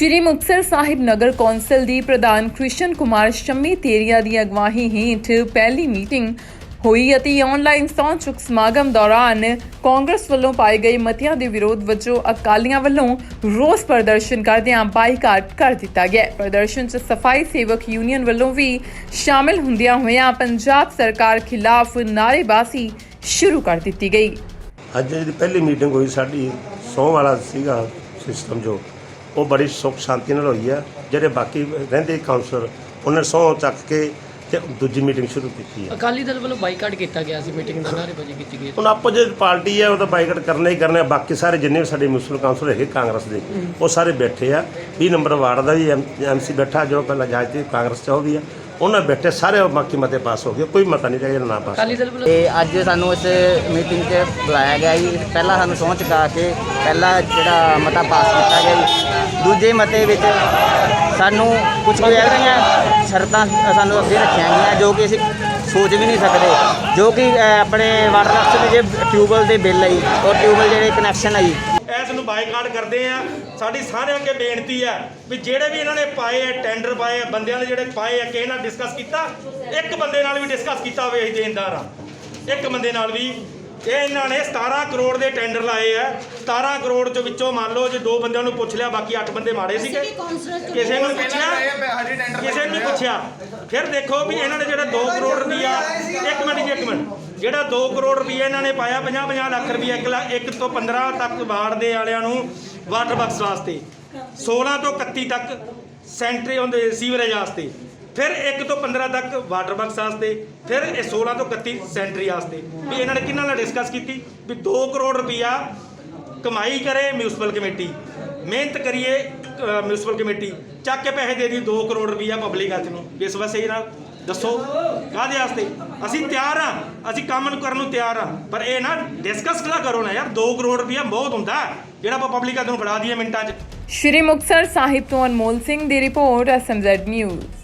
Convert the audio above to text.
ਸ਼੍ਰੀ ਮੁਕਤਸਰ ਸਾਹਿਬ ਨਗਰ council ਦੀ ਪ੍ਰਧਾਨ ਕ੍ਰਿਸ਼ਨ ਕੁਮਾਰ ਸ਼ੰਮੀ ਤੇਰੀਆ ਦੀ ਅਗਵਾਈ ਹੇਠ ਪਹਿਲੀ ਮੀਟਿੰਗ ਹੋਈ ਅਤੇ ਆਨਲਾਈਨ ਸਹੁੰ ਸਮਾਗਮ ਦੌਰਾਨ ਕਾਂਗਰਸ ਵੱਲੋਂ ਪਾਏ ਗਏ ਮਤਿਆਂ ਦੇ ਵਿਰੋਧ ਵਜੋਂ ਅਕਾਲੀਆਂ ਵੱਲੋਂ ਰੋਸ ਪ੍ਰਦਰਸ਼ਨ ਕਰਦਿਆਂ ਬਾਈਕਾਟ ਕਰ ਦਿੱਤਾ ਗਿਆ। ਪ੍ਰਦਰਸ਼ਨ 'ਚ ਸਫ਼ਾਈ ਸੇਵਕ ਯੂਨੀਅਨ ਵੱਲੋਂ ਵੀ ਸ਼ਾਮਿਲ ਹੁੰਦਿਆਂ ਹੋਇਆਂ ਪੰਜਾਬ ਸਰਕਾਰ ਖਿਲਾਫ ਨਾਅਰੇਬਾਜ਼ੀ ਸ਼ੁਰੂ ਕਰ ਦਿੱਤੀ ਗਈ। ਅੱਜ ਜਿਹੜੀ ਪਹਿਲੀ ਮੀਟਿੰਗ ਹੋਈ, ਸਾਡੀ ਸਹੁੰ ਵਾਲਾ ਸੀਗਾ ਸਿਸਟਮ ਜੋ। ਉਹ ਬੜੀ ਸੁੱਖ ਸ਼ਾਂਤੀ ਨਾਲ ਹੋਈ ਆ। ਜਿਹੜੇ ਬਾਕੀ ਰਹਿੰਦੇ ਕਾਉਂਸਲਰ ਉਹਨਾਂ ਸਹੁੰ ਚੱਕ ਕੇ ਤੇ ਦੂਜੀ ਮੀਟਿੰਗ ਸ਼ੁਰੂ ਕੀਤੀ ਆ। ਅਕਾਲੀ ਦਲ ਵੱਲੋਂ ਬਾਈਕਾਟ ਕੀਤਾ ਗਿਆ ਸੀ ਮੀਟਿੰਗ ਦਾ ਨਾਅਰੇਬਾਜ਼ੀ ਕੀਤੀ ਗਈ। ਹੁਣ ਆਪੋਜੀਟ ਪਾਰਟੀ ਹੈ ਉਹ ਤਾਂ ਬਾਈਕਾਟ ਕਰਨਾ ਹੀ ਕਰਨਾ। ਹੈ। ਬਾਕੀ ਸਾਰੇ ਜਿੰਨੇ ਵੀ ਸਾਡੇ ਮਿਊਨਿਸਪਲ ਕਾਉਂਸਲਰ ਹੈਗੇ ਕਾਂਗਰਸ ਦੇ ਉਹ ਸਾਰੇ ਬੈਠੇ ਆ। 20 ਨੰਬਰ ਵਾਰਡ ਦਾ ਵੀ ਐਮਸੀ ਬੈਠਾ ਜੋ ਪਹਿਲਾਂ ਜਹਾਜ਼ ਤੇ ਕਾਂਗਰਸ ਚ ਉਹ ਵੀ ਆ। ਉਹਨਾਂ ਬੈਠੇ ਸਾਰੇ ਬਾਕੀ ਮਤੇ ਪਾਸ ਹੋ ਗਏ। ਕੋਈ ਮਤਾ ਨਹੀਂ ਰਹਿ ਗਿਆ ਨਾ ਪਾਸ ਅਕਾਲੀ ਦਲ ਵੱਲੋਂ ਤੇ ਅੱਜ ਸਾਨੂੰ ਇਸ ਮੀਟਿੰਗ 'ਚ ਬੁਲਾਇਆ ਗਿਆ ਜੀ। ਪਹਿਲਾਂ ਸਾਨੂੰ ਸਹੁੰ ਚੁਕਾ ਕੇ ਪਹਿਲਾ ਜਿਹੜਾ ਮਤਾ ਪਾਸ ਕੀਤਾ ਗਿਆ ਜੀ। ਦੂਜੇ ਮਤੇ ਵਿੱਚ ਸਾਨੂੰ ਕੁਝ ਕੁ ਇਹੋ ਸ਼ਰਤਾਂ ਸਾਨੂੰ ਅੱਗੇ ਰੱਖੀਆਂ ਗਈਆਂ ਜੋ ਕਿ ਅਸੀਂ ਸੋਚ ਵੀ ਨਹੀਂ ਸਕਦੇ, ਜੋ ਕਿ ਆਪਣੇ ਵਾਟਰ ਅਫਸਰ ਦੇ ਜੇ ਟਿਊਬਵੈਲ ਦੇ ਬਿੱਲ ਆਈ, ਔਰ ਟਿਊਬਵੈਲ ਜਿਹੜੇ ਕਨੈਕਸ਼ਨ ਆਈ। ਇਸ ਨੂੰ ਬਾਈਕਾਟ ਕਰਦੇ ਆ। ਸਾਡੀ ਸਾਰਿਆਂ ਅੱਗੇ ਬੇਨਤੀ ਆ ਵੀ ਜਿਹੜੇ ਵੀ ਇਹਨਾਂ ਨੇ ਪਾਏ ਆ ਟੈਂਡਰ ਪਾਏ ਆ, ਬੰਦਿਆਂ ਨੇ ਜਿਹੜੇ ਪਾਏ ਆ, ਕਿਸੇ ਨਾਲ ਡਿਸਕਸ ਕੀਤਾ, ਇੱਕ ਬੰਦੇ ਨਾਲ ਵੀ ਡਿਸਕਸ ਕੀਤਾ ਹੋਵੇ ਅਸੀਂ ਦੇਣਦਾਰ ਆ। ਇੱਕ ਬੰਦੇ ਨਾਲ ਵੀ ਇਹ ਇਹਨਾਂ ਨੇ 17 ਕਰੋੜ ਦੇ ਟੈਂਡਰ ਲਾਏ ਆ। 17 ਕਰੋੜ ਚ ਵਿੱਚੋਂ ਮੰਨ ਲਓ ਜੇ ਦੋ ਬੰਦਿਆਂ ਨੂੰ ਪੁੱਛ ਲਿਆ ਬਾਕੀ 8 ਬੰਦੇ ਮਾੜੇ ਸੀਗੇ। ਕਿਸੇ ਨੂੰ ਪੁੱਛਿਆ ਕਿਸੇ ਨੂੰ ਪੁੱਛਿਆ। ਫਿਰ ਦੇਖੋ ਵੀ ਇਹਨਾਂ ਨੇ ਜਿਹੜਾ 2 ਕਰੋੜ ਰੁਪਈਆ ਇੱਕ ਮਿੰਟ ਜੀ ਇੱਕ ਮਿੰਟ। ਜਿਹੜਾ 2 ਕਰੋੜ ਰੁਪਈਆ ਇਹਨਾਂ ਨੇ ਪਾਇਆ 50 50 ਲੱਖ ਰੁਪਈਆ ਇੱਕ ਲੱਖ- ਇੱਕ ਤੋਂ 15 ਤੱਕ ਵਾਰਡ ਦੇ ਵਾਲਿਆਂ ਨੂੰ ਵਾਟਰ ਬਾਕਸ ਵਾਸਤੇ। 16 ਤੋਂ 31 ਤੱਕ ਸੈਂਟਰੀ ਹੁੰਦੇ ਸੀਵਰੇਜ ਵਾਸਤੇ। ਫਿਰ 1 ਤੋਂ 15 ਤੱਕ ਵਾਟਰ ਬਾਕਸ ਵਾਸਤੇ ਫਿਰ ਇਹ 16 ਤੋਂ 31 ਸੈਂਟਰੀ ਵਾਸਤੇ ਵੀ ਇਹਨਾਂ ਨੇ ਕਿਹਨਾਂ ਨਾਲ ਡਿਸਕਸ ਕੀਤੀ? ਵੀ 2 ਕਰੋੜ ਰੁਪਈਆ ਕਮਾਈ ਕਰੇ ਮਿਊਨਿਸਪਲ ਕਮੇਟੀ ਮਿਹਨਤ ਕਰੀਏ ਮਿਊਨਿਸਪਲ ਕਮੇਟੀ ਚੱਕ ਕੇ ਪੈਸੇ ਦੇ ਦੀ 2 ਕਰੋੜ ਰੁਪਈਆ ਪਬਲਿਕ ਹੱਥ ਨੂੰ। ਇਸ ਵਾਸਤੇ ਨਾਲ। ਦੱਸੋ, ਕਾਹਦੇ ਵਾਸਤੇ? ਅਸੀਂ ਤਿਆਰ ਆ ਅਸੀਂ ਕੰਮ ਨੂੰ ਕਰਨ ਨੂੰ ਤਿਆਰ ਆ ਪਰ ਇਹ ਨਾ ਡਿਸਕਸ ਨਾ ਕਰੋ ਨਾ ਯਾਰ। 2 ਕਰੋੜ ਰੁਪਇਆ ਬਹੁਤ ਹੁੰਦਾ। ਜਿਹੜਾ ਆਪਾਂ ਪਬਲਿਕ ਹੱਥ ਨੂੰ ਫੜਾ ਦਈਏ ਮਿੰਟਾਂ 'ਚ। ਸ਼੍ਰੀ ਮੁਕਤਸਰ ਸਾਹਿਬ ਤੋਂ ਅਨਮੋਲ ਸਿੰਘ ਦੀ ਰਿਪੋਰਟ ਐਸਐਮਜ਼ੈਡ ਨਿਊਜ਼।